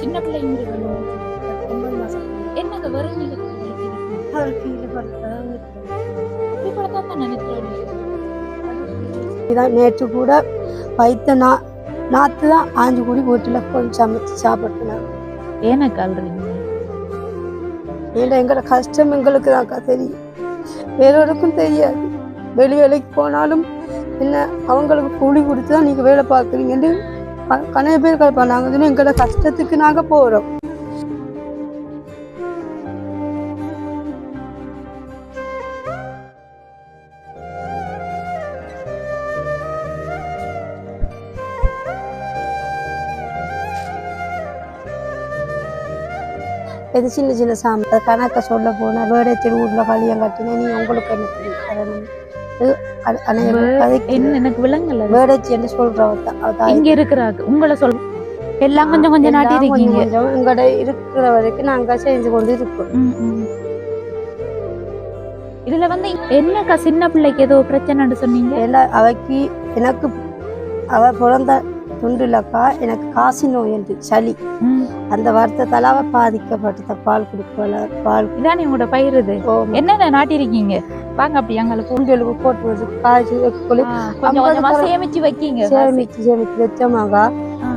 சின்ன பிள்ளைங்க என்னங்க இதான் நேற்று கூட வைத்த நா நாற்று தான் ஆஞ்சு கூடி வீட்டில் கொஞ்சம் சமைச்சு சாப்பிட்டேன். ஏன கல்றீங்க ஏன்னா எங்களோட கஷ்டம் எங்களுக்கு தான்க்கா தெரியும். வேறொருக்கும் தெரியாது. வெளி வேலைக்கு போனாலும் என்ன அவங்களுக்கு கூலி கொடுத்து தான் நீங்கள் வேலை பார்க்குறீங்கன்னு கனைய பேர் கேட்பாங்க நாங்கள் வந்து எங்களோட கஷ்டத்துக்கு நாங்கள் போகிறோம் இது சின்ன சின்ன சாமி. அது கணக்க சொல்ல போனால் வேடச்சல் வீட்டில் கல்யாணம் கட்டினேன். நீ உங்களுக்கு என்ன தெரியும்? கதைக்கு என்ன எனக்கு விலங்கல்ல வேடச்சி என்று சொல்றவ இங்க இருக்கிறாங்க உங்களை சொல் எல்லாம் கொஞ்சம் கொஞ்சம் நாட்டி இருக்கீங்க. எங்கட இருக்கிற வரைக்கும் நாங்க செஞ்சு கொண்டு இருக்கோம். இதுல வந்து என்னக்கா சின்ன பிள்ளைக்கு ஏதோ பிரச்சனைன்னு சொன்னீங்க? ஏன்னா அவைக்கு எனக்கு அவ பிறந்த துண்டுலக்கா எனக்கு காசி நோய் என்று சளி. அந்த வருத்தத்தால அவ பாதிக்கப்பட்ட பால் கொடுக்கல பால் இதானே உங்களோட பயிர் இது? போகும் என்னென்ன நாட்டி வாங்க அப்படி எங்களுக்கு குண்டலுக்கு போட்டு வச்சு காய்ச்சி வைக்கொள்ளி கொஞ்சம் சேமிச்சு வைக்கீங்க சேமிச்சு சேமிச்சு வச்சோமாங்க.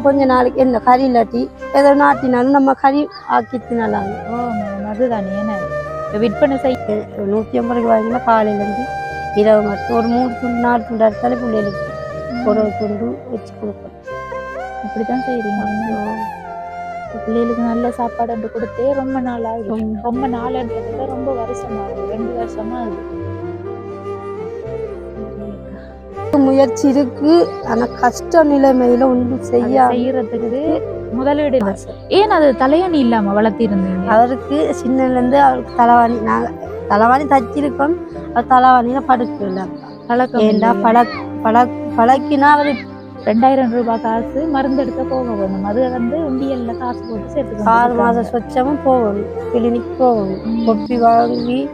கொஞ்ச நாளைக்கு என்ன கறி இல்லாட்டி ஏதோ நாட்டினாலும் நம்ம கறி ஆக்கி தின்னலாம் அதுதானே என்ன? விற்பனை செய்ய நூற்றி ஐம்பது ரூபாய் வாங்கினா காலையிலேருந்து இரவு மட்டும் ஒரு மூணு துண்டு நாலு துண்டு அறுத்தாலே பிள்ளைகளுக்கு ஒரு துண்டு வச்சு கொடுப்போம். அப்படித்தான் செய்றீங்க என்ன? பிள்ளைகளுக்கு நல்ல சாப்பாடு கொடுத்தே ரொம்ப நாள் ஆகுது. ரொம்ப. விட ரொம்ப வருஷம் ஆகுது. ரெண்டு வருஷமா ஆகுது. முயற்சி இருக்கு. ஆனா கஷ்ட நிலைமையில ஒன்றும் செய்ய செய்யறதுக்கு முதலீடு. ஏன் அது தலையணி இல்லாம வளர்த்திருந்தீங்க? அவருக்கு சின்னதுல இருந்து அவருக்கு தலைவாணி நாங்க தலைவாணி தச்சிருக்கோம். அவர் தலைவாணியில படுக்கல பழக்கம் ஏண்டா? பழக் பழக் பழக்கினா அவர் ரெண்டாயிரம் ரூபாய் காசு மருந்து எடுக்க போக வேணும். அது வந்து உண்டியல்ல காசு போட்டு சேர்த்து ஆறு மாதம் சொச்சமும் போகணும். கிளினிக் போகணும். கொப்பி வாங்கி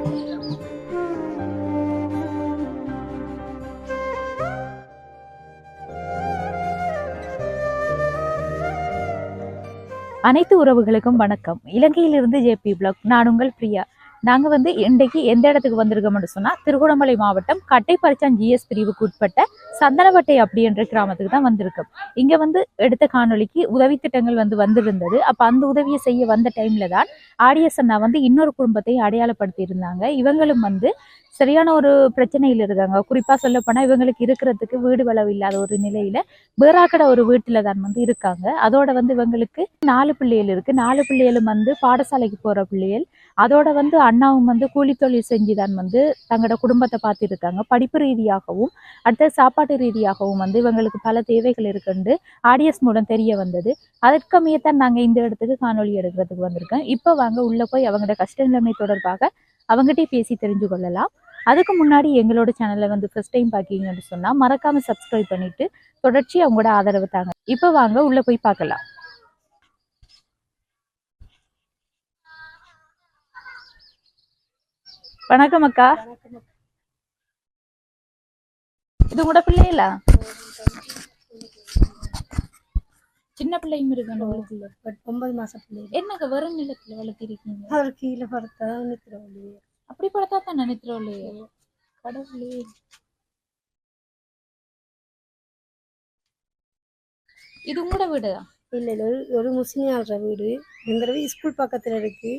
அனைத்து உறவுகளுக்கும் வணக்கம். இலங்கையிலிருந்து ஜேபி பிளாக் நான் உங்கள் பிரியா. நாங்கள் வந்து இன்றைக்கு எந்த இடத்துக்கு வந்திருக்கோம்னு சொன்னால் திருகோணமலை மாவட்டம் கட்டைப்பரிச்சான் ஜிஎஸ் பிரிவுக்கு உட்பட்ட சந்தனவட்டை அப்படின்ற கிராமத்துக்கு தான் வந்திருக்கோம். இங்கே வந்து எடுத்த காணொளிக்கு உதவி திட்டங்கள் வந்து வந்திருந்தது. அப்போ அந்த உதவியை செய்ய வந்த டைமில் தான் ஆடியஸ் அண்ணா வந்து இன்னொரு குடும்பத்தை அடையாளப்படுத்தி இருந்தாங்க. இவங்களும் வந்து சரியான ஒரு பிரச்சனையில் இருக்காங்க. குறிப்பாக சொல்லப்போனால் இவங்களுக்கு இருக்கிறதுக்கு வீடு வளவு இல்லாத ஒரு நிலையில் பேராக்கட ஒரு வீட்டில் தான் வந்து இருக்காங்க. அதோட வந்து இவங்களுக்கு நாலு பிள்ளைகள் இருக்குது நாலு பிள்ளைகளும் வந்து பாடசாலைக்கு போகிற பிள்ளைகள். அதோட வந்து அண்ணாவும் வந்து கூலி தொழில் செஞ்சுதான் வந்து தங்களோட குடும்பத்தை பார்த்துருக்காங்க. படிப்பு ரீதியாகவும் அடுத்த சாப்பாட்டு ரீதியாகவும் வந்து இவங்களுக்கு பல தேவைகள் இருக்குண்டு ஆடியஸ் மூலம் தெரிய வந்தது. அதற்கமையத்தான் நாங்க இந்த இடத்துக்கு காணொளி எடுக்கிறதுக்கு வந்திருக்கோம். இப்போ வாங்க உள்ள போய் அவங்களோட கஷ்ட நிலைமை தொடர்பாக அவங்ககிட்டயே பேசி தெரிஞ்சு கொள்ளலாம். அதுக்கு முன்னாடி எங்களோட சேனலை வந்து ஃபர்ஸ்ட் டைம் பார்க்கீங்கன்னு சொன்னா மறக்காம சப்ஸ்கிரைப் பண்ணிட்டு தொடர்ச்சி அவங்களோட ஆதரவு தாங்க. இப்போ வாங்க உள்ள போய் பார்க்கலாம். வணக்கம் அக்கா. இது கூட பிள்ளைகளா? சின்ன பிள்ளைங்க இருக்காங்க. உங்களுக்குள்ள ஒன்பது மாசம் பிள்ளை. என்னங்க வரும் நிலத்துல வளர்த்திருக்கீங்க? அவர் கீழே படுத்தான் நிற்கிறவங்க அப்படி படத்தா தான் நினைக்கிறோம் கடவுளே. இது உங்களோட வீடு? இல்லை இல்லை ஒரு ஒரு முஸ்லீம் ஆடுற வீடு. எங்கள் வீடு ஸ்கூல் பக்கத்தில் இருக்கு.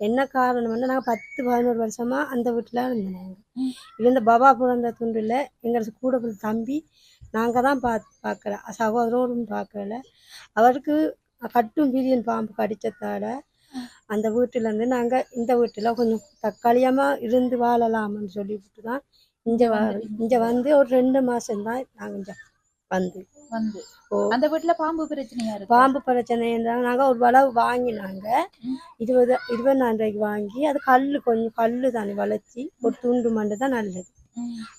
என்ன காரணம்னா நாங்கள் பத்து பதினோரு வருஷமா அந்த வீட்டில் இருந்தோம் நாங்கள் இந்த பாபா பிறந்த துண்டில் எங்களுக்கு கூட பிறந்த தம்பி நாங்கள் தான் பார்த்து பார்க்கல சகோதரோடும் பார்க்கல அவருக்கு கட்டும் பிரியன் பாம்பு கடிச்சதால அந்த வீட்டிலேருந்து நாங்கள் இந்த வீட்டில் கொஞ்சம் தக்காளியமாக இருந்து வாழலாம்னு சொல்லிவிட்டு தான் இங்கே வ இங்கே வந்து ஒரு ரெண்டு மாதம்தான் நாங்கள் இங்கே வந்து வந்து அந்த வீட்டுல பாம்பு பிரச்சனையா இருக்கு? பாம்பு பிரச்சனை இருந்தாங்க. நாங்கள் ஒரு வளவு வாங்கினாங்க. இருபது இருபதாயிரம் ரூபாய்க்கு வாங்கி அது கல் கொஞ்சம் கல் தானே வளைச்சி ஒரு துண்டு மண்டு தான் நல்லது.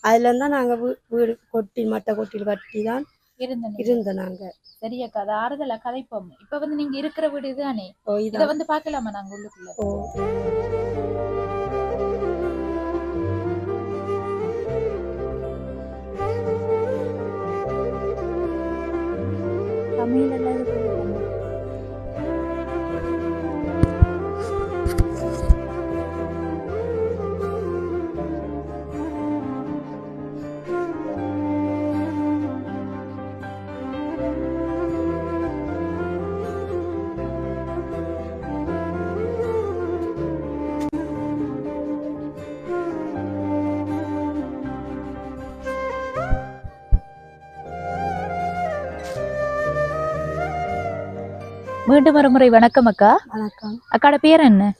அதுல தான் நாங்கள் வீடு கொட்டி மட்டை கொட்டில் கட்டி தான் இருந்தேன். இருந்தோம் நாங்கள் சரி அக்கா அது ஆறுதலா கதைப்போம். இப்ப வந்து நீங்க இருக்கிற வீடு இதுதானே ஓ இத வந்து பார்க்கலாமா நாங்க உள்ளுக்குள்ள? ஓ மீண்டும் ஒரு முறை. வணக்கம் அக்கா. வணக்கம். அக்காட பேர் என்ன?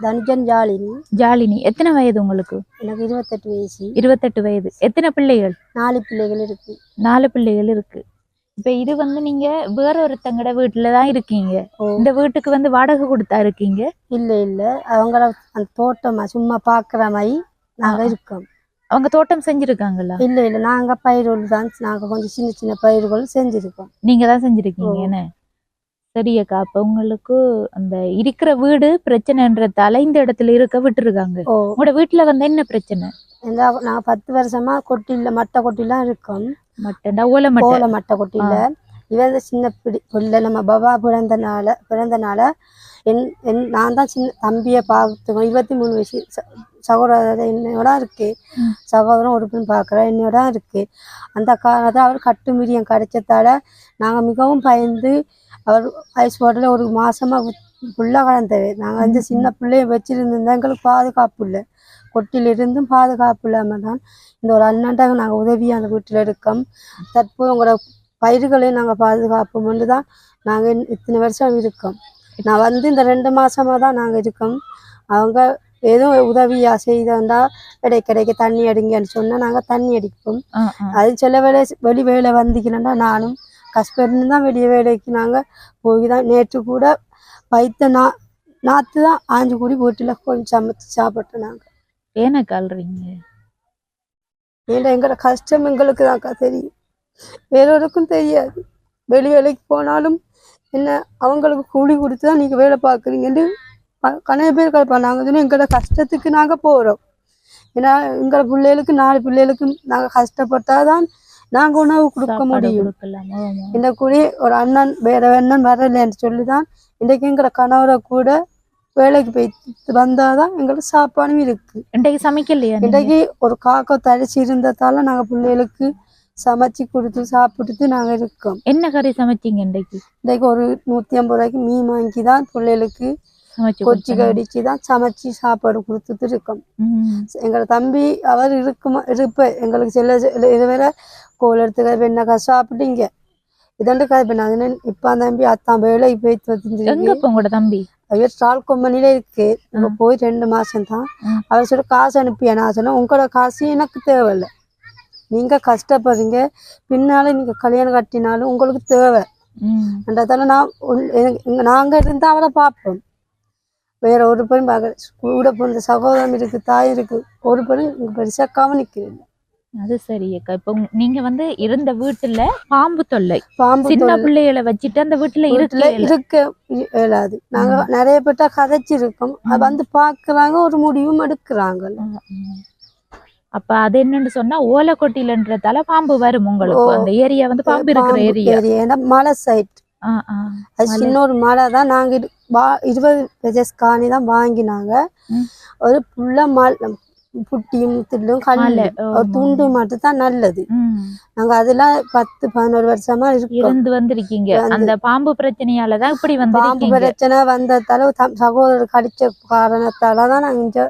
தனுஜன் ஜாலினி. ஜாலினி. எத்தனை வயது உங்களுக்கு? எனக்கு இருபத்தெட்டு வயசு. இருபத்தெட்டு வயது. எத்தனை பிள்ளைகள்? நாலு பிள்ளைகள் இருக்கு. நாலு பிள்ளைகள் இருக்கு. இப்ப இது வந்து நீங்க வேற ஒருத்தங்கட வீட்டுல தான் இருக்கீங்க. இந்த வீட்டுக்கு வந்து வாடகை கொடுத்தா இருக்கீங்க? இல்ல இல்ல. அவங்கள அந்த தோட்டமா சும்மா பாக்குற மாதிரி நாங்க. இருக்கோம். அவங்க தோட்டம் செஞ்சிருக்காங்களா? இல்ல இல்ல. நாங்க பயிர்கள் தான். நாங்க கொஞ்சம் சின்ன சின்ன பயிர்கள் செஞ்சிருக்கோம். நீங்க தான் செஞ்சிருக்கீங்க. என்ன? சரி அக்கா? அப்ப உங்களுக்கு அந்த இருக்கிற வீடு பிரச்சனைன்றதால இந்த இடத்துல இருக்க விட்டுருக்காங்க. உங்களோட வீட்டுல வந்து என்ன பிரச்சனை? நாங்க பத்து வருஷமா கொட்டில மட்டை கொட்டிலாம் இருக்கோம். மட்டண்டா ஓலை மட்டை. கோல மட்டை கொட்டில இவன் சின்ன பிடி பிள்ளை நம்ம பபா பிறந்தனால பிறந்தனால என் என் நான் தான் சின்ன தம்பியை பார்த்துக்கணும். இருபத்தி மூணு வயசு சகோதரர் என்னோட இருக்கு. ம். சகோதரன் ஒரு பெண் பார்க்குறேன் என்னோட இருக்கு. அந்த காலத்தில் அவர் கட்டு மீடியம் கிடைச்சதால நாங்கள் மிகவும் பயந்து அவர் ஐஸ்போர்ட்டில் ஒரு மாசமா ஃபுல்லாக கலந்தது நாங்கள் வந்து சின்ன பிள்ளைய வச்சிருந்தோம் எங்களுக்கு பாதுகாப்பு இல்லை. கொட்டிலிருந்தும் பாதுகாப்பு இல்லாமல் தான் இந்த ஒரு அண்ணன்ட்டாங்க நாங்கள் உதவி அந்த வீட்டில் இருக்கோம் தற்போது உங்களோட பயிர்களையும் நாங்கள் பாதுகாப்போம் என்று தான் நாங்கள் இத்தனை வருஷம் இருக்கோம். நான் வந்து இந்த ரெண்டு மாசமா தான் நாங்கள் இருக்கோம். அவங்க ஏதோ உதவியா செய்தா இடைக்கிடைக்க தண்ணி அடிங்கன்னு சொன்னால் நாங்கள் தண்ணி அடிப்போம். அது சில வேலை வெளி வேலை வந்திக்கணும்னா நானும் கஷ்டப்பட்டு தான் வெளிய வேலைக்கு நாங்கள் போய் தான் நேற்று கூட பைத்த நா நாற்று தான் ஆஞ்சு கூடி வீட்டில் கொஞ்சம் சமைச்சு சாப்பிட்டோம் நாங்கள் ஏன கால்றீங்க ஏன்னா எங்களோட கஷ்டம் எங்களுக்கு தான்க்கா தெரியும். வேறொருக்கும் தெரியாது. வெளி வேலைக்கு போனாலும் என்ன அவங்களுக்கு கூலி கொடுத்து தான் நீங்கள் வேலை பார்க்குறீங்கன்னு கனைய பேர் கலப்பா நாங்கள் எங்களோட கஷ்டத்துக்கு நாங்கள் போகிறோம் ஏன்னா எங்களோட பிள்ளைகளுக்கு நாலு பிள்ளைகளுக்கு நாங்கள் கஷ்டப்பட்டாதான் நாங்கள் உணவு கொடுக்க முடியும். இந்த கூடி ஒரு அண்ணன் வேற அண்ணன் வரலைன்னு சொல்லி தான் இன்றைக்கு எங்களோட கணவரை கூட வேலைக்கு போய் வந்தாதான் எங்களுக்கு சாப்பாடும் இருக்கு இன்றைக்கு சமைக்கலையா நீங்க? இன்றைக்கு ஒரு காக்கா தரிச்சு இருந்ததால நாங்க பிள்ளைகளுக்கு சமைச்சு கொடுத்து சாப்பிட்டுட்டு நாங்க இருக்கோம் என்ன கறி சமைச்சீங்க இன்றைக்கு இன்றைக்கு ஒரு நூத்தி ஐம்பது ரூபாய்க்கு மீன் வாங்கி தான் பிள்ளைகளுக்கு கொச்சி. கடிச்சு தான் சமைச்சு சாப்பாடு கொடுத்துட்டு இருக்கோம் ம். எங்களோட தம்பி அவர் இருக்குமா இருப்ப எங்களுக்கு சில இதுவரை கோல் எடுத்து வெண்ணக்கா சாப்பிட்டீங்க? இதண்டு கதை பண்ண அதுன்னு இப்ப தம்பி அத்தான் வேலைக்கு போயிட்டு எங்க இப்ப உங்களோட தம்பி? அவர் ஸ்டால் கம்பெனில இருக்கு. இப்ப போய் ரெண்டு மாசம் தான். அவர் சொல்ல காசு அனுப்பி நான் சொன்னேன் உங்களோட காசு எனக்கு தேவையில்லை. நீங்க கஷ்டப்படுறீங்க. பின்னால நீங்க கல்யாணம் கட்டினாலும் உங்களுக்கு தேவை. ம். என்றதால நான் நாங்க இருந்தா அவரை பார்ப்போம். வேற ஒரு பெண் பார்க்க கூட பிறந்த சகோதரம் இருக்கு தாய் இருக்கு. ஒரு பெண் பெருசா கவனிக்கிறேன் அது சரி அக்கா. இப்ப நீங்க வந்து இருந்த வீட்டுல பாம்பு தொல்லை. பாம்பு சின்ன பிள்ளைகளை வச்சுட்டு அந்த வீட்டுல இருக்க இருக்க இயலாது. நாங்க நிறைய பேர்ட்ட கதைச்சிருக்கோம். அது வந்து பாக்குறாங்க ஒரு முடிவும் எடுக்கிறாங்க அப்ப அது என்னன்னு சொன்னா ஓலைக்கொட்டிலன்றதால பாம்பு வரும் உங்களுக்கு. அந்த ஏரியா வந்து பாம்பு இருக்கிற ஏரியா. மலை சைட். அது. சின்ன ஒரு மலை தான் நாங்க இருபது பெஜஸ் காணி தான் வாங்கினாங்க. ஒரு புள்ள மலை புட்டியும் தில்லும் ஒரு ஆமா. துண்டு மட்டும் தான் நல்லது. நாங்க அதெல்லாம் பத்து பதினோரு வருஷமா இருந்து வந்திருக்கீங்க. வந்து- அந்த பாம்பு பிரச்சனையாலதான் இப்படி பாம்பு வந்திருக்கீங்க. பிரச்சனை வந்ததால சகோதரர் கடிச்ச காரணத்தால தான் நாங்க இங்க.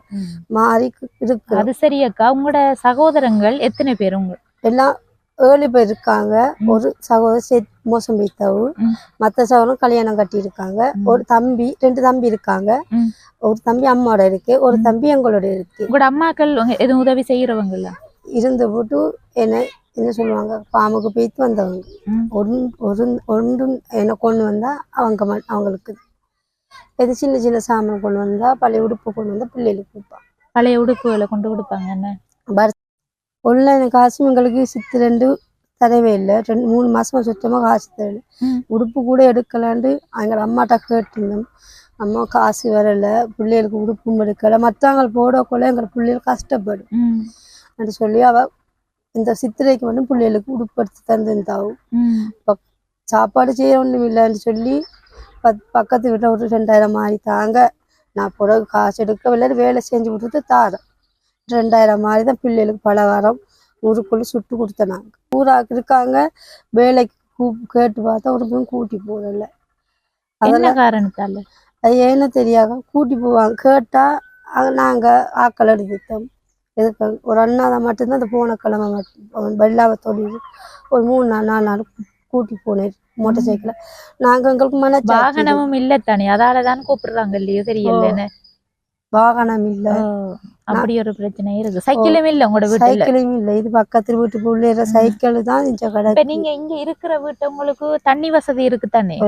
மாறி இருக்கிறோம். அது சரி அக்கா. உங்களோட சகோதரங்கள் எத்தனை பேர் உங்க எல்லாம் ஏழு பேர் இருக்காங்க. ஒரு சகோதரர் செட் மோசம் வைத்தவு ம். மற்ற சகோதரன் கல்யாணம் கட்டி இருக்காங்க ம். ஒரு தம்பி ரெண்டு தம்பி இருக்காங்க. ஒரு தம்பி அம்மாவோட இருக்கு ஒரு. தம்பி எங்களோட இருக்கு உங்களோட அம்மாக்கள் எதுவும் உதவி செய்யறவங்களா இருந்து போட்டு என்ன என்ன சொல்லுவாங்க பாம்புக்கு போயிட்டு வந்தவங்க ம். ஒன்று ஒரு ஒன்று என்ன கொண்டு வந்தா அவங்க அவங்களுக்கு எது சின்ன சின்ன சாமான் கொண்டு வந்தா பழைய உடுப்பு கொண்டு வந்தா பிள்ளைகளுக்கு கொடுப்பாங்க பழைய உடுப்புகளை கொண்டு கொடுப்பாங்க என்ன ஒன்லைன் காசும் எங்களுக்கு சித்து ரெண்டு தரவே இல்லை. ரெண்டு மூணு மாசமா சுத்தமா காசு தரல. உடுப்பு கூட எடுக்கலான்ட்டு எங்கள் அம்மாட்ட கேட்டிருந்தோம். அம்மா காசு வரல பிள்ளைகளுக்கு உடுப்பும் எடுக்கல. மற்றவங்க போடக்குள்ள எங்கள் பிள்ளைகள் கஷ்டப்படும். அப்படி சொல்லி அவ இந்த சித்திரைக்கு மட்டும் பிள்ளைகளுக்கு உடுப்பு எடுத்து தந்துருந்தாவும். சாப்பாடு செய்ய ஒன்றும் இல்லைன்னு சொல்லி பத் பக்கத்து வீட்டில் ஒரு ரெண்டாயிரம் மாறி தாங்க. நான் பிறகு காசு எடுக்கவில்லை வேலை செஞ்சு கொடுத்து தாரேன் ரெண்டாயிரம் மாதிரி தான் பிள்ளைகளுக்கு பலகாரம் ஊருக்குள்ள சுட்டு கொடுத்தேன் நாங்கள் ஊராக்கு இருக்காங்க வேலைக்கு கூ கேட்டு பார்த்தா ஒரு பேரும் கூட்டி போகல என்ன அதெல்லாம் காரணத்தால? அது ஏன்னு தெரியாத? கூட்டி போவாங்க. கேட்டால் அங்க நாங்க ஆக்கள் எடுத்துட்டோம் எதுக்கு? ஒரு அண்ணாதை மட்டும்தான் அந்த போன கிழமை மட்டும். வெள்ளாவை தொழில். ஒரு மூணு நாள் நாலு நாள் கூட்டி போனேன் மோட்டார் சைக்கிள். நாங்க எங்களுக்கு இருக்கு. வாகனமும் இல்ல தானே. அதாலதான் கூப்பிடுறாங்க இல்லையோ தெரியலன்னு. வாகனம் இல்ல அப்படி ஒரு பிரச்சனை இருக்கு. சைக்கிளும் இல்ல உங்களோட வீட்டுல? சைக்கிளும் இல்ல. இது பக்கத்து வீட்டு பிள்ளைற சைக்கிள் தான் இந்த கடை நீங்க இங்க இருக்கிற வீட்டு உங்களுக்கு தண்ணி வசதி இருக்கு தானே?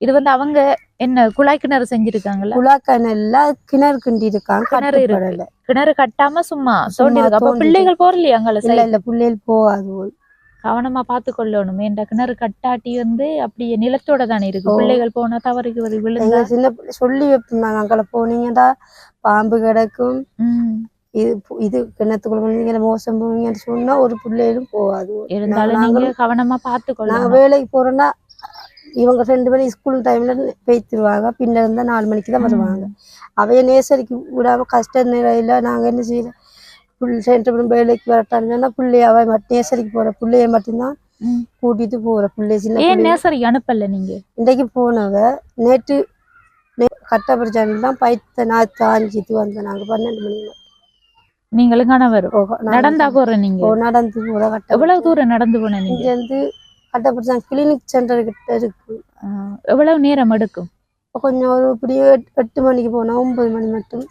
இது வந்து அவங்க என்ன குழாய் கிணறு செஞ்சிருக்காங்களா குழாக்கணல்ல கிணறு கிண்டி இருக்காங்க கிணறு இருக்கு. கட்டுப்படல. கிணறு கட்டாம சும்மா தோண்டி இருக்கு அப்ப பிள்ளைகள் போறலையா அங்கள இல்ல இல்ல பிள்ளைகள் போகாது கவனமா பார்த்து கொள்ளணும் ஏன்டா கிணறு கட்டாட்டி வந்து அப்படியே நிலத்தோட தானே இருக்கு. பிள்ளைகள் போனா தவறுக்கு ஒரு விழுந்தா? சின்ன சொல்லி வைப்பாங்க அங்கே போனீங்கடா பாம்பு கிடக்கும். இது இது கிணத்துக்குள்ள போனீங்க மோசம் போனீங்கன்னு சொன்னா ஒரு பிள்ளைகளும் போகாது. இருந்தாலும் நாங்க- நீங்க கவனமா பார்த்து நாங்க கொள்ளணும் வேலைக்கு போறோம்னா இவங்க ரெண்டு பேரும் ஸ்கூல் டைம்ல பேய்த்துருவாங்க. பின்ன இருந்தா நாலு மணிக்கு தான் வருவாங்க. அவைய நேசரிக்கு விடாம கஷ்ட நிலையில நாங்க என்ன செய்யறோம் புள் ரெண்டு பேரும் வேலைக்கு வரட்டான்னு சொன்னா பிள்ளைய அவ மட்டும் நேசரிக்கு போற பிள்ளைய மட்டும்தான். கூட்டிட்டு போற. பிள்ளை சின்ன ஏன் பிள்ளை நேசரி அனுப்பல நீங்க? இன்றைக்கு போனவ நேற்று கட்டப்பரிச்சாண்டு தான் பைத்த நான் தாஞ்சிட்டு வந்தேன் நாங்க பன்னெண்டு மணிக்கு நீங்களும் கணவர். நடந்தா போற நீங்க? ஓ நடந்து போற கட்ட எவ்வளவு தூரம் நடந்து போன நீங்க? இங்க இருந்து கட்டப்பரிச்சான் கிளினிக் சென்டர் கிட்ட இருக்கு. எவ்வளவு நேரம் எடுக்கும்? கொஞ்சம் ஒரு இப்படியே எட்டு- மணிக்கு போனா ஒன்பது மணி மட்டும்.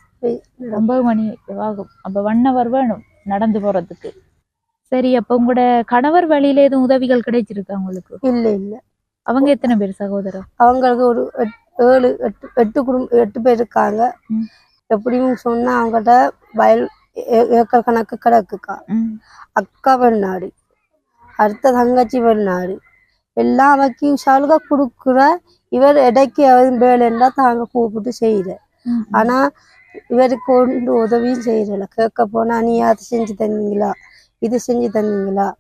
ஒன்பது மணி ஆகும். அப்ப ஒன் ஹவர் வேணும் நடந்து போறதுக்கு. சரி அப்ப உங்களோட கணவர் வழியில எதுவும் உதவிகள் கிடைச்சிருக்கா உங்களுக்கு? இல்ல இல்ல. அவங்க எத்தனை பேர் சகோதரர்? அவங்களுக்கு ஒரு ஏழு எட்டு எட்டு குடும்பம் எட்டு பேர் இருக்காங்க. எப்படியும் சொன்னா அவங்ககிட்ட வயல் ஏ- ஏக்கர் கணக்கு கிடக்குக்கா. அக்கா வெளிநாடு அடுத்த தங்கச்சி வெளிநாடு. எல்லாம் அவக்கு சலுகை கொடுக்குற இவர் இடைக்கு வேலைன்னா தாங்க கூப்பிட்டு செய்யற. ஆனா இவருக்கு ஒன்று உதவியும் செய்யறல கேட்க போனா நீ அதை செஞ்சு தந்தீங்களா? இது செஞ்சு தந்தீங்களா?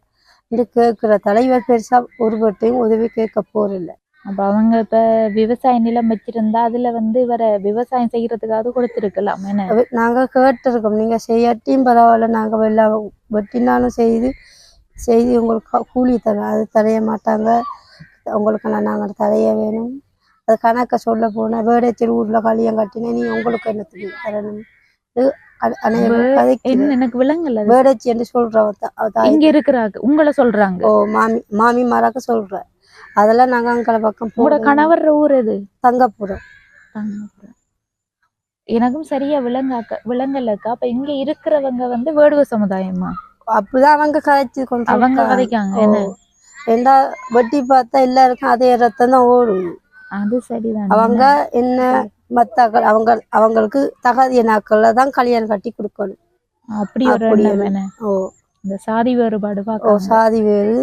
இது கேட்கிற தலைவர் பெருசா ஒரு பட்டையும் உதவி கேட்க போறதில்ல. அப்ப அவங்க இப்ப விவசாய நிலம் வச்சிருந்தா அதுல வந்து இவர விவசாயம் செய்யறதுக்காவது கொடுத்திருக்கலாம் என்ன? அவ- நாங்க கேட்டிருக்கோம். நீங்க செய்யாட்டியும் பரவாயில்ல நாங்க எல்லாம் வெட்டினாலும் செய்து செய்து உங்களுக்கு கூலி தரோம் அது தரைய மாட்டாங்க. உங்களுக்கு நான் நாங்கள் தரைய வேணும். அது கணக்க சொல்ல போனா வேடச்சல் ஊர்ல களியம் கட்டினா நீ உங்களுக்கு என்னத்துக்கு தரணும்? இது அ- அநேகமா கதைக்கு என்ன எனக்கு விலங்கல்ல அது. வேடச்சி என்று சொல்றவ தா- அவ தாய். இங்க இருக்கிறாங்க உங்களை சொல்றாங்க. ஓ மாமி மாமி மாராக்க சொல்ற. அதெல்லாம் நாங்க அங்கே பக்கம் உங்களோட கணவர் ஊர் எது? தங்கப்புறம் தாங்கப்புறம். எனக்கும் சரியா விளங்காக்க விளங்கலக்கா அப்ப இங்க இருக்கிறவங்க வந்து வேடுவ சமுதாயமா? அப்படிதான் அவங்க கதைச்சு கொண்டு அவங்க. கதைக்காங்க. என்ன? ஏண்டா வெட்டி பார்த்தா எல்லாருக்கும் அதே ரத்தம் தான் ஓடுது அது சரிதான். அவங்க என்ன? மத்தாக்கள் அவங்க அவங்களுக்கு தகுதிய நாட்கள்ல தான் கல்யாணம் கட்டி கொடுக்கணும். அப்படி ஒரு ஓ. இந்த சாதி வேறுபாடு ஓ சாதி வேறு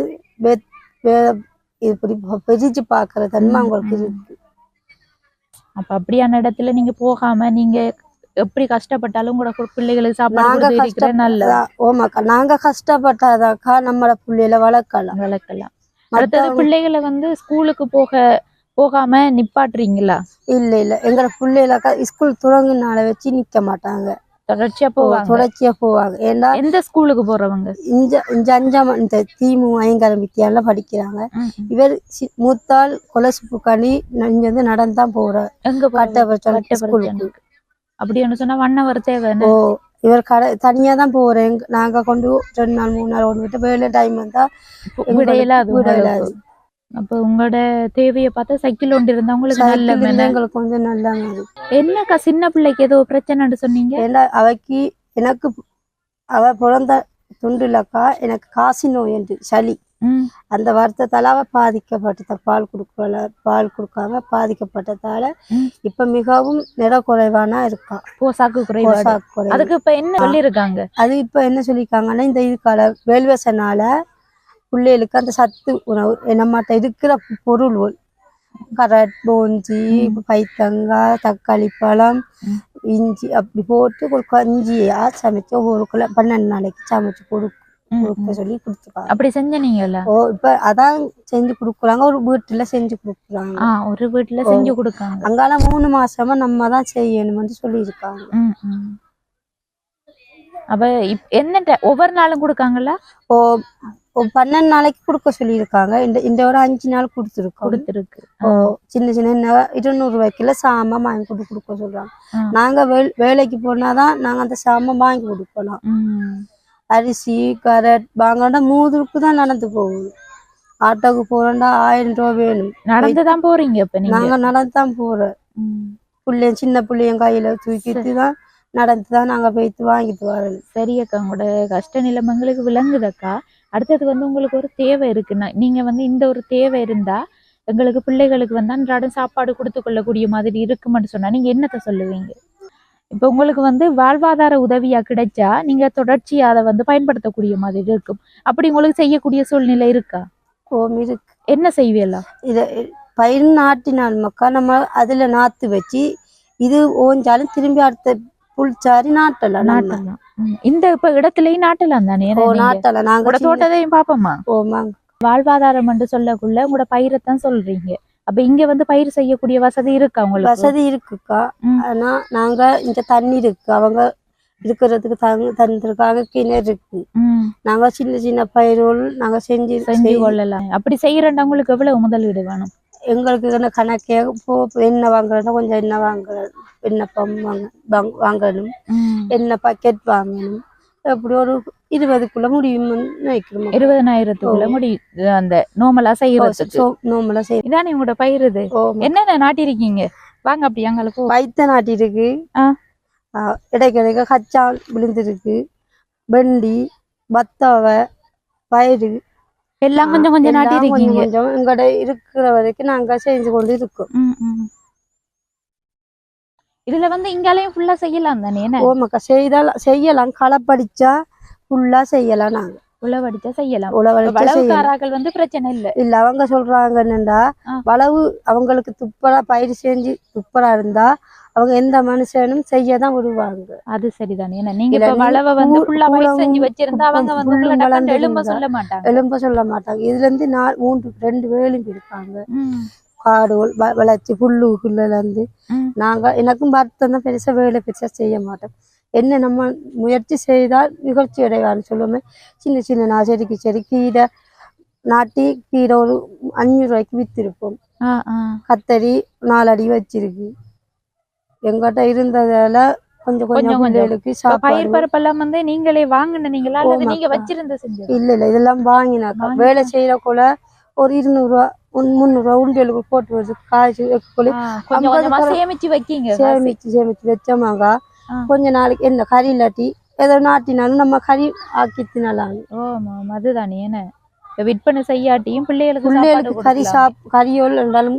இப்படி பிரிச்சு பாக்குற தன்மை அவங்களுக்கு இருக்கு. அப்ப அப்படியான இடத்துல நீங்க போகாம நீங்க எப்படி கஷ்டப்பட்டாலும் கூட பிள்ளைகளுக்கு சாப்பாடு நல்ல ஓமாக்கா நாங்க கஷ்டப்பட்டாதாக்கா நம்மள பிள்ளையில வளர்க்கலாம். வளர்க்கலாம். அடுத்தது பிள்ளைகளை வந்து ஸ்கூலுக்கு போக போகாம நிப்பாட்டுறீங்களா? இல்ல இல்ல. எங்க பிள்ளைகளக்கா ஸ்கூல் தொடங்குனால வச்சு நிக்க மாட்டாங்க. தொடர்ச்சியா ஓ, போவாங்க தொடர்ச்சியா போவாங்க. ஏண்டா எந்த ஸ்கூலுக்கு போறவங்க? இஞ்ச இஞ்ச அஞ்சாம் இந்த தீமு ஐங்கரம் வித்தியால படிக்கிறாங்க. இவர் சி- மூத்தாள் கொலசுப்பு கனி இங்க வந்து நடந்தான் போற. எங்க ஸ்கூலுக்கு. கட்டப்பரிச்சனுக்கு. அப்படின்னு சொன்னா ஹவர் தேவை ஓ இவர் கடை தனியா தான் போறேன். நாங்க கொண்டு ரெண்டு நாள் மூணு நாள் கொண்டு விட்டு வேலை டைம் வந்தா விடையில அது விட உங்களுக்கு. இயலாது. அப்ப உங்களோட தேவையை பார்த்தா சைக்கிள் ஒன்று இருந்தா உங்களுக்கு நல்ல எங்களுக்கு கொஞ்சம் நல்ல என்னக்கா சின்ன பிள்ளைக்கு ஏதோ பிரச்சனைன்னு சொன்னீங்க? அவைக்கு எனக்கு அவ பிறந்த துண்டுலக்கா எனக்கு காசி நோய் என்று சளி. அந்த வருத்தத்தால அவ பாதிக்கப்பட்ட பால் கொடுக்கல பால் கொடுக்காம பாதிக்கப்பட்டதால. இப்ப மிகவும் நிற குறைவானா இருக்கா. போசாக்கு குறைவு. அதுக்கு இப்ப என்ன சொல்லியிருக்காங்க? அது இப்ப என்ன சொல்லியிருக்காங்கன்னா இந்த இதுக்கால வேல்வசனால பிள்ளைகளுக்கு அந்த சத்து உணவு நம்மகிட்ட இருக்கிற பொருள் கரட் போஞ்சி பைத்தங்காய் தக்காளி பழம். இஞ்சி அப்படி போட்டு ஒரு கஞ்சியா சமைச்சு ஒவ்வொரு கிலோ பன்னெண்டு நாளைக்கு சமைச்சு கொடுக்க ம், கொடுக்க. சொல்லி கொடுத்துருக்காங்க அப்படி செஞ்ச நீங்கல்ல ஓ இப்ப அதான் செஞ்சு கொடுக்குறாங்க ஒரு வீட்டுல செஞ்சு கொடுக்குறாங்க ஒரு வீட்டுல. செஞ்சு கொடுக்காங்க அங்கால மூணு மாசமா நம்ம தான் செய்யணும்னு சொல்லியிருக்காங்க ம், ம். அப்ப இப்- என்ன ஒவ்வொரு நாளும் கொடுக்காங்களா ஓ பன்னெண்டு நாளைக்கு கொடுக்க சொல்லியிருக்காங்க. இந்த இந்த ஒரு அஞ்சு நாள் கொடுத்துருக்கோம். கொடுத்துருக்கு. ஓ சின்ன சின்ன என்ன இருநூறு ரூபாய்க்குள்ள சாமான் வாங்கி கொடு கொடுக்க சொல்றாங்க. நாங்க வேலைக்கு போனாதான் நாங்க அந்த சாமான் வாங்கி கொடுக்கலாம். அரிசி கரட் வாங்கினா மூதுருக்கு தான் நடந்து போகுது. ஆட்டோக்கு போறோம்டா ஆயிரம் ரூபா வேணும். நடந்துதான் போறீங்க இப்ப நீங்க நடந்து தான் போறோம். ம். பிள்ளையும் சின்ன பிள்ளையும் கையில தூக்கிட்டு தான் நடந்து தான் நாங்க போயிட்டு வாங்கிட்டு வரோம் சரி அக்கா உங்களோட கஷ்ட நிலைமங்களுக்கு விளங்குதக்கா அடுத்தது வந்து உங்களுக்கு ஒரு தேவை இருக்குன்னா நீங்க வந்து இந்த ஒரு தேவை இருந்தா எங்களுக்கு பிள்ளைகளுக்கு வந்து அன்றாடம் சாப்பாடு கொடுத்து கொள்ளக்கூடிய மாதிரி இருக்குமென்னு சொன்னா நீங்க என்னத்த சொல்லுவீங்க? இப்போ உங்களுக்கு வந்து வாழ்வாதார உதவியா கிடைச்சா நீங்க தொடர்ச்சியா அதை வந்து பயன்படுத்தக்கூடிய மாதிரி இருக்கும். அப்படி உங்களுக்கு செய்யக்கூடிய சூழ்நிலை இருக்கா? ஓம் இருக்கு. என்ன செய்வீங்களா இத பயிர் நாட்டினால் மக்கா நம்ம அதுல நாத்து வச்சு இது ஓஞ்சாலும் திரும்பி அடுத்த புல்சாரி நாட்டலாம் நாட்டலாம். இந்த இப்ப இடத்துலயும் நாட்டலாம் தானே நாட்டலாம் நாங்க தோட்டத்தையும் பாப்போமா ஓமாங்க வாழ்வாதாரம் என்று சொல்லக்குள்ள உங்களோட பயிரைத்தான் சொல்றீங்க. அப்ப இங்க வந்து பயிர் செய்யக்கூடிய வசதி இருக்கா உங்களுக்கு? வசதி இருக்குக்கா. ஆனா நாங்க இங்க தண்ணி இருக்கு. அவங்க இருக்கிறதுக்கு தங்க தந்திருக்காங்க கிணறு இருக்கு. நாங்க சின்ன சின்ன பயிர்கள் நாங்க செஞ்சு செஞ்சு கொள்ளலாம். அப்படி செய்யறேன்டா உங்களுக்கு எவ்வளவு முதலீடு வேணும்? எங்களுக்கு என்ன கணக்கே போ எண்ணெய் வாங்குறதா கொஞ்சம் எண்ணெய் வாங்குறது எண்ணெய் வாங்க வாங்க- வாங்கணும். எண்ணெய் பாக்கெட் வாங்கணும். எப்படி ஒரு இருபதுக்குள்ள முடியும்னு நினைக்கிறோம். இருபதனாயிரத்துக்குள்ள முடி அந்த நோமலா செய்யறதுக்கு. நோம்பலாம் செய்யணும் இதானே உங்களோட பயிர் இது என்னென்ன நாட்டிருக்கீங்க வாங்க அப்படி அங்களுக்கு வைத்த நாட்டி இருக்கு ஆ. ஆ, இடைக்கிடைக்க கச்சான் விழுந்திருக்கு. வெண்டி பத்தாவை பயிறு எல்லாம் கொஞ்சம் கொஞ்சம் கொஞ்சம் நாட்டிருக்கீங்க கொஞ்சம் எங்கட இருக்கிற வரைக்கும் நாங்க செஞ்சு கொண்டு இருக்கோம். இதுல வந்து இங்காலையும் ஃபுல்லா செய்யலாம் தானே என்ன? ஓமக்கா செய்தால் செய்யலாம். களப்படிச்சா ஃபுல்லா செய்யலாம் நாங்க. செய்யலாம். உழவடிச்சா செய்யலாம். வளவுக்காராக்கள் வந்து பிரச்சனை இல்ல. இல்ல அவங்க சொல்றாங்க என்னண்டா. வளவு அவங்களுக்கு துப்பரா பயிர் செஞ்சு துப்பரா இருந்தா அவங்க எந்த மனுஷனும் செய்யதான் விடுவாங்க. அது சரிதானே. ஏன்னா நீங்க இப்ப வளவை வந்து செஞ்சு வச்சிருந்தா அவங்க வந்து எலும்ப சொல்ல மாட்டாங்க. எலும்ப சொல்ல மாட்டாங்க. இதுல இருந்து நாலு மூன்று ரெண்டு வேலும் ம், காடுகள் வளர்ச்சி புல்லு புல்லுல இருந்து. நாங்க எனக்கும் வருத்தம் தான் பெருசா வேலை பெருசா செய்ய மாட்டோம். என்ன நம்ம முயற்சி செய்தால் நிகழ்ச்சி அடைவான்னு சொல்லுவோமே. சின்ன சின்ன நான் செடிக்கு செடி கீரை நாட்டி கீரை ஒரு அஞ்சூறு ரூபாய்க்கு வித்திருப்போம். கத்தரி நாலடி வச்சிருக்கு. எங்கிட்ட இருந்ததால கொஞ்சம் கொஞ்சம். பிள்ளைகளுக்கு பயிர் பரப்பெல்லாம் வந்து நீங்களே வாங்குனீங்களா அல்லது நீங்க. வச்சிருந்த இல்ல இல்ல இதெல்லாம் வாங்கினாக்கா வாங்கினா. வேலை செய்யற கூட ஒரு இருநூறுவா முந்நூறுவா உண்டியலுக்கு போட்டு வருது காய்ச்சி பர- சேமிச்சு வைக்கீங்க. சேமிச்சு சேமிச்சு வச்சோமாங்க. கொஞ்ச நாளைக்கு என்ன கறி இல்லாட்டி ஏதோ நாட்டினாலும் நம்ம கறி ஆக்கி தின்னலாம் அதுதானே என்ன விற்பனை செய்யாட்டியும் பிள்ளைகளுக்கு பிள்ளைகளுக்கு கறி. சாப் கறியோல் இருந்தாலும்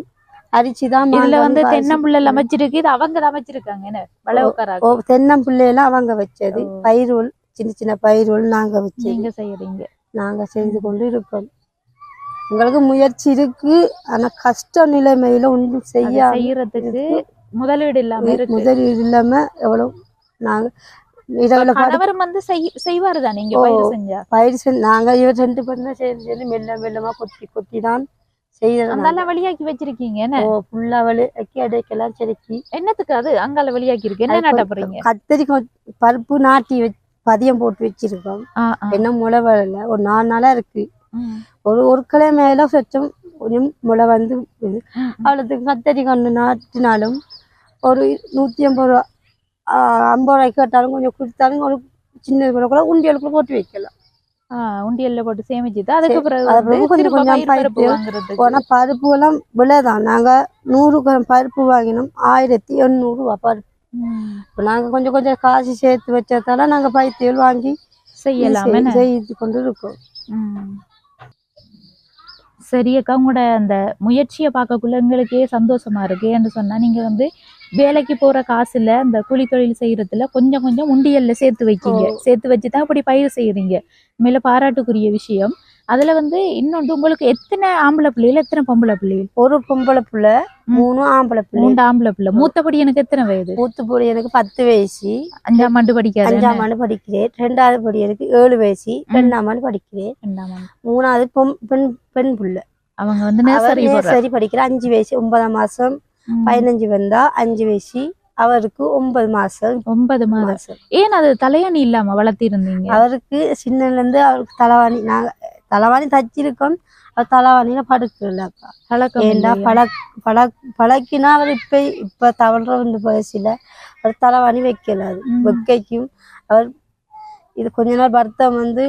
அரிசி தான் இதுல வந்து காய்ச்சி- தென்னம்புள்ள அமைச்சிருக்கு இது அவங்க அமைச்சிருக்காங்க என்ன? வளவுக்காராக. ஓ தென்னம்பிள்ளையெல்லாம் அவங்க வச்சது. பயிரோல் சின்ன சின்ன பயிரோல் நாங்க வச்சது. நீங்க செய்யறீங்க. நாங்க செய்து கொண்டு இருக்கோம் எங்களுக்கு முயற்சி இருக்கு ஆனா கஷ்ட நிலைமையில ஒன்றும் செய்ய செய்யறதுக்கு முதலீடு இல்லாம முதலீடு இல்லாம எவ்வளவு நாங்க இரவுல வந்து செய்- செய்வாரு தானே இங்க ஓ. பயிர் செஞ்சா? பயிர் செஞ்சு நாங்க இவர் ரெண்டு பேரும் சேர்ந்து மெல்ல மெல்லமா கொத்தி கொத்தி தான் அந்தால வெளியாக்கி வச்சிருக்கீங்க என்ன? ஓ புல்லா வலி அக்கி அடைக்கெல்லாம் செதுக்கி என்னத்துக்கு அது? அங்கால வெளியாக்கி இருக்கு. என்ன நாட்ட போறீங்க கத்தரி கொ- பருப்பு நாட்டி பதியம் போட்டு வச்சிருக்கோம். என்ன முளை வரல. ஒரு நாலு நாளா இருக்கு. ஒரு ஒரு கிளை மேல சொச்சம் கொஞ்சம் முளை வந்து. அவ்வளோத்துக்கு கத்தரி கன்று நாட்டினாலும் ஒரு நூத்தி ஐம்பது ரூபா ஐம்பது ரூபாய்க்கு கேட்டாலும் கொஞ்சம் கொடுத்தாலும் ஒரு சின்ன கூட உண்டியலுக்குள்ள போட்டு வைக்கலாம். உண்டியல்ல போட்டு சேமிச்சுட்டு அதுக்கு பிறகு கொஞ்சம் கொஞ்சம் பருப்பு பருப்பு எல்லாம் விலைதான். நாங்க நூறு கிராம் பருப்பு வாங்கினோம். ஆயிரத்தி எண்ணூறு ரூபா பருப்பு. இப்ப நாங்க கொஞ்சம் கொஞ்சம் காசு சேர்த்து வச்சதால நாங்க பைத்தியல் வாங்கி செய்யலாம்? செய்து கொண்டு இருக்கோம். சரி அக்கா உங்களோட அந்த முயற்சியை பார்க்கக்குள்ள எங்களுக்கே சந்தோஷமா இருக்கு. என்று சொன்னா நீங்க வந்து வேலைக்கு போற காசுல அந்த கூலி தொழில் செய்யறதுல கொஞ்சம் கொஞ்சம் உண்டியல்ல சேர்த்து வைக்கீங்க. சேர்த்து வச்சு தான் அப்படி பயிர் செய்யறீங்க. மேல பாராட்டுக்குரிய விஷயம். அதுல வந்து இன்னொன்று உங்களுக்கு எத்தனை ஆம்பளை பிள்ளைகள் எத்தனை பொம்பளை பிள்ளைகள்? ஒரு பொம்பளை புள்ள. மூணு ஆம்பளை பிள்ளை. மூன்று ஆம்பளை பிள்ளை. மூத்தபடி எனக்கு எத்தனை வயது? மூத்த பொடி எனக்கு பத்து வயசு. அஞ்சாம் ஆண்டு படிக்காது அஞ்சாம் ஆண்டு படிக்கிறேன். ரெண்டாவது படி எனக்கு ஏழு வயசு. ரெண்டாம் ஆண்டு படிக்கிறேன். ரெண்டாம் ஆண்டு. மூணாவது பெண் பெண் புள்ள. அவங்க வந்து நர்சரி படிக்கிற அஞ்சு வயசு ஒன்பதாம் மாசம். பதினஞ்சு வந்தா அஞ்சு வயசு அவருக்கு ஒன்பது மாசம். ஒன்பது மாசம். ஏன் அது தலையணி இல்லாம வளர்த்திருந்தீங்க? அவருக்கு சின்னல இருந்து அவருக்கு தலைவாணி நாங்க தலைவாணி தச்சிருக்கோம். அவர் தலைவாணியில படுக்கலக்கா பழக்கம் ஏண்டா? பழக் பழக் பழக்கினா அவர் இப்ப இப்ப தவழ்ற இந்த வயசுல அவர் தலைவாணி வைக்கல. அது. வெக்கைக்கும் அவர் இது கொஞ்ச நாள் வருத்தம் வந்து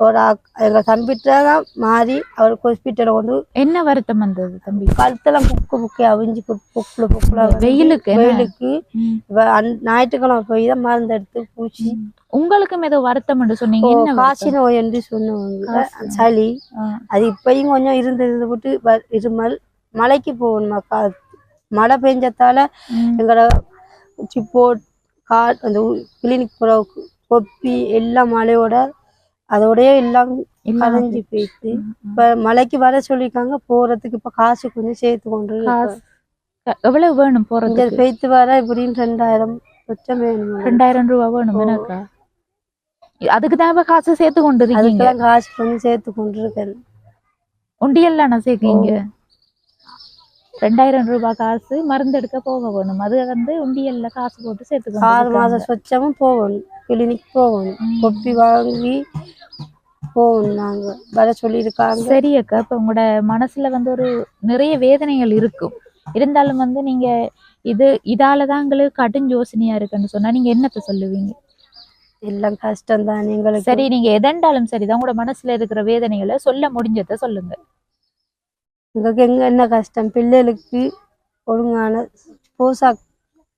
ஒரு எங்க தம்பிட்ட மாறி அவர் ஹாஸ்பிட்டலை கொண்டு என்ன வருத்தம் வந்தது தம்பி? கழுத்தெல்லாம் புக்கு புக்கு அவிஞ்சு புக்கு புக்குல புக்குல வெயிலுக்கு? வெயிலுக்கு. ஞாயிற்றுக்கிழமை போய் தான் மருந்து எடுத்து பூச்சி. உங்களுக்கும் ஏதோ வருத்தம் என்று சொன்னீங்க. வருத்தம்? நோய் என்று சொன்னவங்க. சளி. அது இப்பயும் கொஞ்சம் இருந்து இருந்து விட்டு இருமல். மலைக்கு போகணுமா? கா மழை பெஞ்சத்தால. எங்களோட சிப்போட் கா அந்த கிளினிக் போகிற கொப்பி எல்லாம் மழையோட அதோடய எல்லாம் கரைஞ்சி போயிட்டு. இப்ப மலைக்கு வர சொல்லியிருக்காங்க போறதுக்கு இப்ப காசு கொஞ்சம் சேர்த்து கொண்டு எவ்வளவு வேணும் போறதுக்கு? போயிட்டு வர எப்படின்னு ரெண்டாயிரம் லட்சம் வேணும். ரெண்டாயிரம் ரூபாய் வேணும். எனக்கா? அதுக்கு தான் காசு சேர்த்து கொண்டு இருக்கீங்க காசு கொஞ்சம் சேர்த்து கொண்டு இருக்கேன் உண்டியல்ல நான் சேர்க்கீங்க. ரெண்டாயிரம் ரூபாய் காசு மருந்து எடுக்க போக வேணும். அது வந்து உண்டியல்ல காசு போட்டு சேர்த்து ஆறு மாசம் சொச்சமும் போகணும் கிளினிக் போகணும். கொப்பி வாங்கி போகணும் நாங்க வர சொல்லியிருக்காங்க. சரி அக்கா இப்ப உங்களோட மனசுல வந்து ஒரு நிறைய வேதனைகள் இருக்கும். இருந்தாலும் வந்து நீங்க இது இதால தான் எங்களுக்கு கடும் யோசனையா இருக்குன்னு சொன்னா நீங்க என்னத்த சொல்லுவீங்க? எல்லாம் கஷ்டம் தான் எங்களுக்கு. சரி நீங்க எதண்டாலும் சரிதான் உங்களோட மனசுல இருக்கிற வேதனைகளை சொல்ல முடிஞ்சத சொல்லுங்க. எங்களுக்கு எங்க என்ன கஷ்டம்? பிள்ளைகளுக்கு ஒழுங்கான போசாக்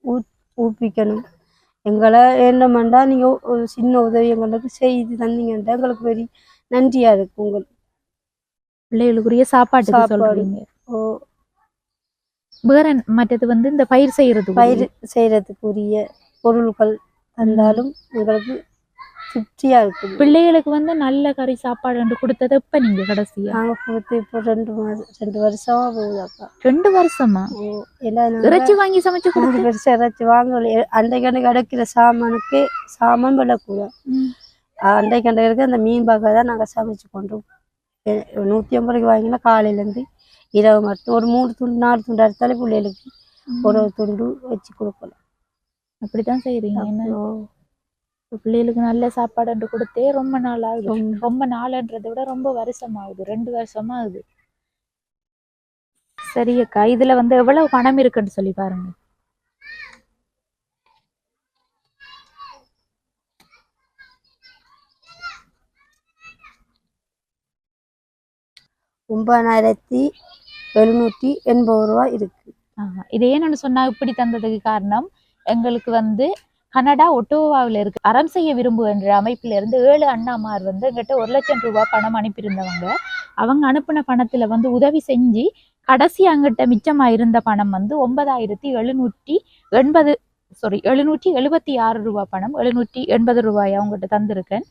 ஊ ஊப்பிக்கணும். எங்களை என்னமெண்டா நீங்க ஒரு சின்ன உதவி எங்களுக்கு செய்து தந்தீங்கன்னா எங்களுக்கு பெரிய நன்றியா இருக்கு உங்களுக்கு பிள்ளைகளுக்குரிய சாப்பாடு. சொல்றீங்க ஓ வேற மற்றது வந்து இந்த பயிர் செய்யறது பயிர் செய்யறதுக்குரிய பொருட்கள் தந்தாலும் எங்களுக்கு திருப்தியா இருக்குது. பிள்ளைகளுக்கு வந்து நல்ல கறி சாப்பாடு கொடுத்தது இப்ப நீங்க கடைசியா? நாங்க கொடுத்து இப்போ ரெண்டு மாதம் ரெண்டு வருஷமா போகுதாக்கா ரெண்டு வருஷமா? ஓ எல்லாம் இறைச்சி வாங்கி சமைச்சு கொடுத்து பெருசா ஏதாச்சும் வாங்கல. அன்றைக்கு கிடைக்கிற சாமானுக்கு சாமான் விடக்கூடாது. ம். அன்றைக்கு அன்றைக்கு அந்த மீன் பாக்கை தான் நாங்கள் சமைச்சு கொண்டு எ- நூற்றி ஐம்பது ரூபாய்க்கு வாங்கினா காலையிலேருந்து இரவு மட்டும் ஒரு மூணு துண்டு நாலு துண்டு அறுத்தாலே பிள்ளைகளுக்கு ஒரு ஒரு துண்டு வச்சு கொடுக்கலாம். அப்படித்தான் செய்யறீங்க என்ன? அப்புறம் பிள்ளைகளுக்கு நல்ல சாப்பாடு கொடுத்தே ரொம்ப நாள் ஆகுது. ரொம்ப- நாள்ன்றதை விட ரொம்ப வருஷம் ஆகுது ரெண்டு வருஷமா ஆகுது. சரி அக்கா இதுல வந்து எவ்வளவு பணம் இருக்குன்னு சொல்லி பாருங்க. ஒன்பதாயிரத்தி எழுநூற்றி எண்பது ரூபா இருக்கு. இது ஏன்னு சொன்னா இப்படி தந்ததுக்கு காரணம் எங்களுக்கு வந்து கனடா ஒட்டோவாவில் இருக்கு. அறம் செய்ய விரும்பு என்ற அமைப்பில இருந்து ஏழு அண்ணாமார் வந்து எங்கிட்ட ஒரு லட்சம் ரூபாய் பணம் அனுப்பியிருந்தவங்க. அவங்க அனுப்பின பணத்துல வந்து உதவி செஞ்சு கடைசி அங்கிட்ட மிச்சமா இருந்த பணம் வந்து ஒன்பதாயிரத்தி எழுநூற்றி எண்பது சாரி எழுநூற்றி எழுபத்தி ஆறு ரூபாய் பணம் எழுநூற்றி எண்பது ரூபாய் அவங்ககிட்ட தந்திருக்கேன்.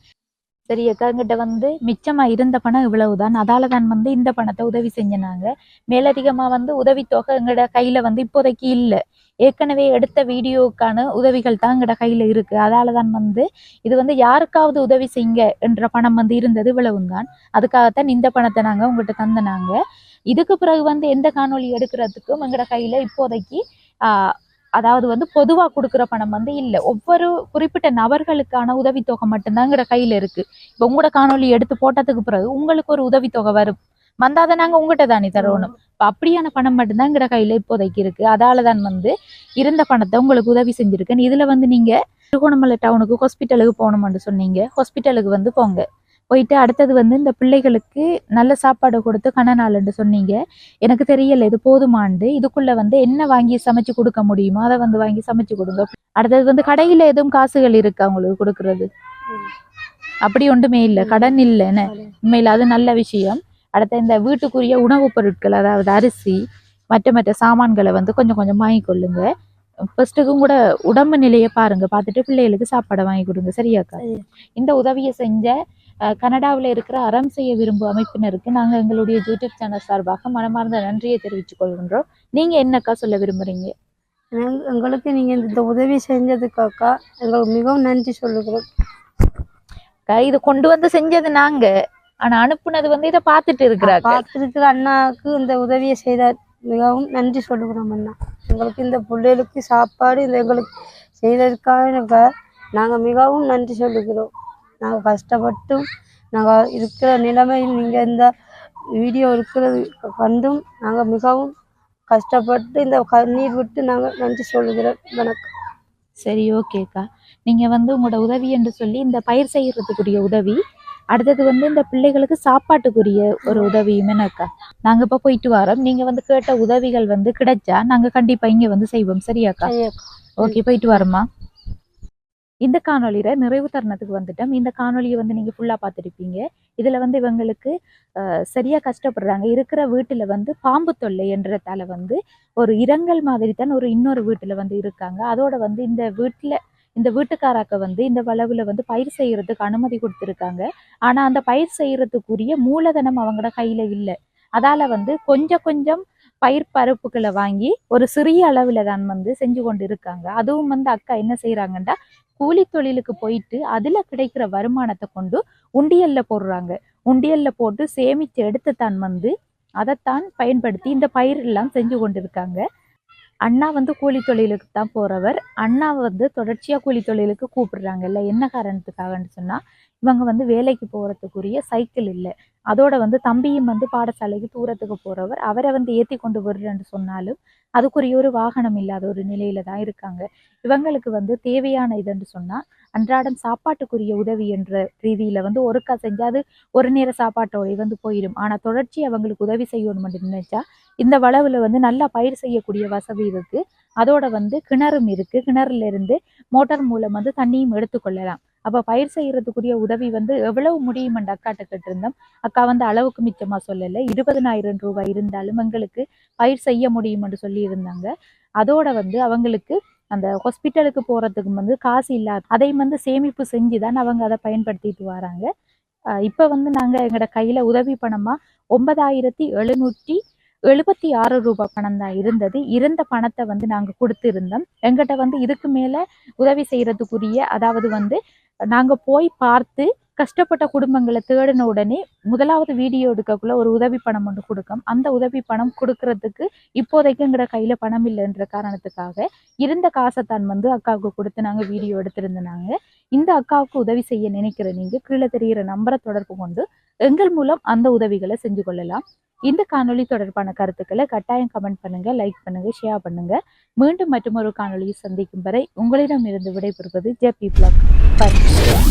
சரி அக்கா வந்து மிச்சமா இருந்த பணம் இவ்வளவுதான். அதால தான் வந்து இந்த பணத்தை உதவி செஞ்சனாங்க. மேலதிகமா வந்து உதவித்தொகை எங்கட கையில வந்து இப்போதைக்கு இல்ல. ஏற்கனவே எடுத்த வீடியோக்கான உதவிகள் தான் எங்கட கையில இருக்கு. அதால தான் வந்து இது வந்து யாருக்காவது உதவி செய்யுங்க என்ற பணம் வந்து இருந்தது இவ்வளவும் தான் அதுக்காகத்தான் இந்த பணத்தை நாங்க உங்ககிட்ட தந்தனாங்க. இதுக்கு பிறகு வந்து எந்த காணொலி எடுக்கிறதுக்கும் எங்கட கையில இப்போதைக்கு ஆஹ் அதாவது வந்து பொதுவா கொடுக்குற பணம் வந்து இல்ல. ஒவ்வொரு குறிப்பிட்ட நபர்களுக்கான உதவித்தொகை மட்டும்தான் எங்கட கையில இருக்கு. இப்போ உங்களோட காணொலி எடுத்து போட்டதுக்கு பிறகு உங்களுக்கு ஒரு உதவித்தொகை வரும். வந்தாத நாங்க உங்ககிட்ட தானே தரணும். இப்ப அப்படியான பணம் மட்டும்தான் எங்கட கையில இப்போதைக்கு இருக்கு. அதால தான் வந்து இருந்த பணத்தை உங்களுக்கு உதவி செஞ்சிருக்கேன். இதுல வந்து நீங்க திருகோணமலை டவுனுக்கு ஹாஸ்பிட்டலுக்கு போகணும்னு சொன்னீங்க. ஹாஸ்பிட்டலுக்கு வந்து போங்க. போயிட்டு அடுத்தது வந்து இந்த பிள்ளைகளுக்கு நல்ல சாப்பாடு கொடுத்து கணநாள்னு சொன்னீங்க. எனக்கு தெரியல இது போதுமாண்டு. இதுக்குள்ள வந்து என்ன வாங்கி சமைச்சு கொடுக்க முடியுமோ அதை வந்து வாங்கி சமைச்சு கொடுங்க. அடுத்தது வந்து கடையில எதுவும் காசுகள் இருக்கா உங்களுக்கு கொடுக்கறது? அப்படி ஒன்றுமே இல்லை. கடன் இல்லை என்ன உண்மையில் அது நல்ல விஷயம். அடுத்த இந்த வீட்டுக்குரிய உணவுப் பொருட்கள் அதாவது அரிசி மற்ற மற்ற சாமான்களை வந்து கொஞ்சம் கொஞ்சம் வாங்கி கொள்ளுங்க. ஃபர்ஸ்ட்டுக்கும் கூட உடம்பு நிலையை பாருங்க. பார்த்துட்டு பிள்ளைகளுக்கு சாப்பாடை வாங்கி கொடுங்க. சரியாக்கா சரி. இந்த உதவியை செஞ்ச கனடாவில் இருக்கிற அறம் செய்ய விரும்பும் அமைப்பினருக்கு நாங்கள் எங்களுடைய யூடியூப் சேனல் சார்பாக மனமார்ந்த நன்றியை தெரிவித்துக் கொள்கின்றோம். நீங்க என்னக்கா சொல்ல விரும்புறீங்க? எங்க- எங்களுக்கு நீங்க இந்த உதவி செஞ்சதுக்காக்கா எங்களுக்கு மிகவும் நன்றி சொல்லுகிறோம். இது கொண்டு வந்து செஞ்சது நாங்க. ஆனா அனுப்புனது வந்து இதை பார்த்துட்டு இருக்கிறாங்க. பார்த்திருக்கிற அண்ணாவுக்கு இந்த உதவியை செய்த மிகவும் நன்றி சொல்லுகிறோம் அண்ணா. எங்களுக்கு இந்த பிள்ளைகளுக்கு சாப்பாடு இந்த எங்களுக்கு செய்ததற்காக நாங்கள் மிகவும் நன்றி சொல்லுகிறோம். நாங்கள் கஷ்டப்பட்டும் நாங்கள் இருக்கிற நிலைமையில் நீங்கள் இந்த வீடியோ இருக்கிறது வந்தும் நாங்கள் மிகவும் கஷ்டப்பட்டு இந்த கண்ணீர் விட்டு நாங்கள் நன்றி சொல்லுகிறோம். வணக்கம். சரி ஓகேக்கா நீங்க வந்து உங்களோட உதவி என்று சொல்லி இந்த பயிர் செய்யறதுக்குரிய உதவி அடுத்தது வந்து இந்த பிள்ளைகளுக்கு சாப்பாட்டுக்குரிய ஒரு உதவியும் என்னக்கா நாங்க இப்ப போயிட்டு வரோம். நீங்க வந்து கேட்ட உதவிகள் வந்து கிடைச்சா நாங்க கண்டிப்பா இங்க வந்து செய்வோம். சரியாக்கா சரியாக்கா ஓகே போயிட்டு வரோம்மா. இந்த காணொளியில நிறைவு தருணத்துக்கு வந்துட்டோம். இந்த காணொலியை வந்து நீங்க ஃபுல்லா பார்த்துருப்பீங்க. இதுல வந்து இவங்களுக்கு அஹ், சரியா கஷ்டப்படுறாங்க. இருக்கிற வீட்டுல வந்து பாம்பு தொல்லை என்றதால வந்து ஒரு இரங்கல் மாதிரி தான் ஒரு இன்னொரு வீட்டுல வந்து இருக்காங்க. அதோட வந்து இந்த வீட்டுல இந்த வீட்டுக்காராக்க வந்து இந்த வளவுல வந்து பயிர் செய்யறதுக்கு அனுமதி கொடுத்துருக்காங்க. ஆனா அந்த பயிர் செய்யறதுக்குரிய மூலதனம் அவங்களோட கையில இல்லை. அதால வந்து கொஞ்சம் கொஞ்சம் பயிர் பருப்புகளை வாங்கி ஒரு சிறிய அளவுல தான் வந்து செஞ்சு கொண்டு இருக்காங்க அதுவும் வந்து அக்கா என்ன செய்யறாங்கன்னா கூலி தொழிலுக்கு போயிட்டு அதுல கிடைக்கிற வருமானத்தை கொண்டு உண்டியல்ல போடுறாங்க. உண்டியல்ல போட்டு சேமிச்சு எடுத்து தான் வந்து அதைத்தான் பயன்படுத்தி இந்த பயிர் எல்லாம் செஞ்சு கொண்டிருக்காங்க. அண்ணா வந்து கூலி தொழிலுக்கு தான் போறவர். அண்ணா வந்து தொடர்ச்சியா கூலி தொழிலுக்கு கூப்பிடுறாங்கல்ல என்ன காரணத்துக்காகன்னு சொன்னா இவங்க வந்து வேலைக்கு போறதுக்குரிய சைக்கிள் இல்லை. அதோட வந்து தம்பியும் வந்து பாடசாலைக்கு தூரத்துக்கு போறவர். அவரை வந்து ஏத்தி கொண்டு வருறேன்னு சொன்னாலும் அதுக்குரிய ஒரு வாகனம் இல்லாத ஒரு நிலையில தான் இருக்காங்க. இவங்களுக்கு வந்து தேவையான இதுன்னு சொன்னா அன்றாடம் சாப்பாட்டுக்குரிய உதவி என்ற ரீதியில வந்து ஒருக்கா செஞ்சால் அது ஒரு நேர சாப்பாட்டோட வந்து போயிடும். ஆனா தொடர்ச்சி அவங்களுக்கு உதவி செய்யணும்னு நினைச்சா இந்த வளவுல வந்து நல்லா பயிர் செய்யக்கூடிய வசதி இருக்கு. அதோட வந்து கிணறும் இருக்கு. கிணறுல இருந்து மோட்டார் மூலம் வந்து தண்ணியும் எடுத்துக்கொள்ளலாம் அப்ப பயிர் செய்யறதுக்குரிய உதவி வந்து எவ்வளவு முடியுமென்று அக்காட்ட கேட்டிருந்தோம். அக்கா வந்து அளவுக்கு மிச்சமா சொல்லல. இருபதனாயிரம் ரூபாய் இருந்தாலும் எங்களுக்கு பயிர் செய்ய முடியும் என்று சொல்லியிருந்தாங்க. அதோட வந்து அவங்களுக்கு அந்த ஹாஸ்பிட்டலுக்கு போறதுக்கு வந்து காசு இல்லாத அதை வந்து சேமிப்பு செஞ்சு தான் அவங்க அதை பயன்படுத்திட்டு வராங்க. இப்போ இப்ப வந்து நாங்க எங்களோட கையில உதவி பணமா ஒன்பதாயிரத்தி எழுநூற்றி எழுபத்தி ஆறு ரூபாய் பணம் தான் இருந்தது. இருந்த பணத்தை வந்து நாங்க கொடுத்துருந்தோம். எங்கிட்ட வந்து இதுக்கு மேல உதவி செய்யறதுக்குரிய அதாவது வந்து நாங்க போய் பார்த்து கஷ்டப்பட்ட குடும்பங்களை தேடின உடனே முதலாவது வீடியோ எடுக்கக்குள்ள ஒரு உதவி பணம் ஒன்று கொடுக்கும். அந்த உதவி பணம் கொடுக்கறதுக்கு இப்போதைக்கு எங்கட கையில பணம் இல்லைன்ற காரணத்துக்காக இருந்த காசை தான் வந்து அக்காவுக்கு கொடுத்து நாங்க வீடியோ எடுத்திருந்தாங்க இந்த அக்காவுக்கு உதவி செய்ய நினைக்கிற நீங்க கீழே தெரிகிற நம்பரை தொடர்பு கொண்டு எங்கள் மூலம் அந்த உதவிகளை செஞ்சு கொள்ளலாம். இந்த காணொளி தொடர்பான கருத்துக்களை கட்டாயம் கமெண்ட் பண்ணுங்க லைக் பண்ணுங்க ஷேர் பண்ணுங்க. மீண்டும் மற்றொரு காணொளியை சந்திக்கும் வரை உங்களிடம் இருந்து விடைபெறுவது ஜெபி பிளாக்.